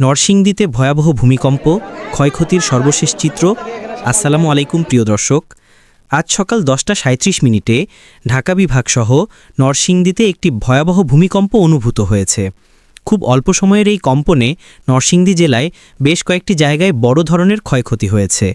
নরসিংদীতে ভয়াবহ ভূমিকম্প, ক্ষয়ক্ষতির সর্বশেষ চিত্র। আসসালামু আলাইকুম, প্রিয় দর্শক। আজ সকাল দশটা সাঁত্রিশ মিনিটে ঢাকা বিভাগসহ নরসিংদীতে একটি ভয়াবহ ভূমিকম্প অনুভূত হয়েছে। খুব অল্প সময়ের এই কম্পনে নরসিংদী জেলায় বেশ কয়েকটি জায়গায় বড় ধরনের ক্ষয়ক্ষতি হয়েছে।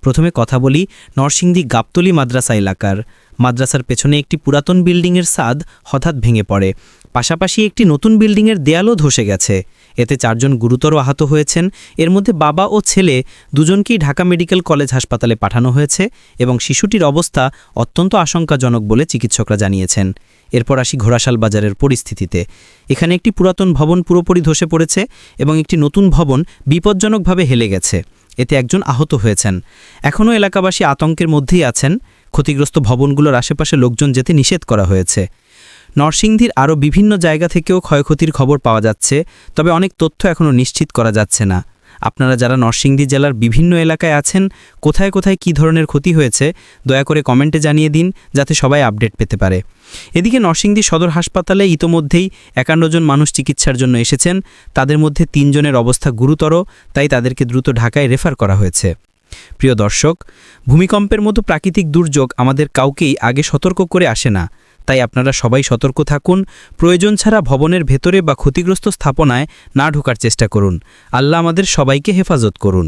প্রথমে কথা বলি নরসিংদী গাবতলি মাদ্রাসা এলাকার। মাদ্রাসার পেছনে একটি পুরাতন বিল্ডিংয়ের ছাদ হঠাৎ ভেঙে পড়ে। পাশাপাশি একটি নতুন বিল্ডিংয়ের দেয়ালও ধসে গেছে। এতে চারজন গুরুতর আহত হয়েছেন। এর মধ্যে বাবা ও ছেলে দুজনকেই ঢাকা মেডিকেল কলেজ হাসপাতালে পাঠানো হয়েছে এবং শিশুটির অবস্থা অত্যন্ত আশঙ্কাজনক বলে চিকিৎসকরা জানিয়েছেন। এরপর আসি ঘোড়াশাল বাজারের পরিস্থিতিতে। এখানে একটি পুরাতন ভবন পুরোপুরি ধসে পড়েছে এবং একটি নতুন ভবন বিপজ্জনকভাবে হেলে গেছে। এতে একজন আহত হয়েছেন। এখনও এলাকাবাসী আতঙ্কের মধ্যেই আছেন। ক্ষতিগ্রস্ত ভবনগুলোর আশেপাশে লোকজন যেতে নিষেধ করা হয়েছে। নরসিংদীর আরও বিভিন্ন জায়গা থেকেও ক্ষয়ক্ষতির খবর পাওয়া যাচ্ছে, তবে অনেক তথ্য এখনও নিশ্চিত করা যাচ্ছে না। আপনারা যারা নরসিংদী জেলার বিভিন্ন এলাকায় আছেন, কোথায় কোথায় কী ধরনের ক্ষতি হয়েছে, দয়া করে কমেন্টে জানিয়ে দিন, যাতে সবাই আপডেট পেতে পারে। এদিকে নরসিংদী সদর হাসপাতালে ইতোমধ্যেই একান্ন জন মানুষ চিকিৎসার জন্য এসেছেন। তাদের মধ্যে তিনজনের অবস্থা গুরুতর, তাই তাদেরকে দ্রুত ঢাকায় রেফার করা হয়েছে। প্রিয় দর্শক, ভূমিকম্পের মতো প্রাকৃতিক দুর্যোগ আমাদের কাউকেই আগে সতর্ক করে আসে না। তাই আপনারা সবাই সতর্ক থাকুন, প্রয়োজন ছাড়া ভবনের ভেতরে বা ক্ষতিগ্রস্ত স্থাপনায় না ঢোকার চেষ্টা করুন। আল্লাহ আমাদের সবাইকে হেফাজত করুন।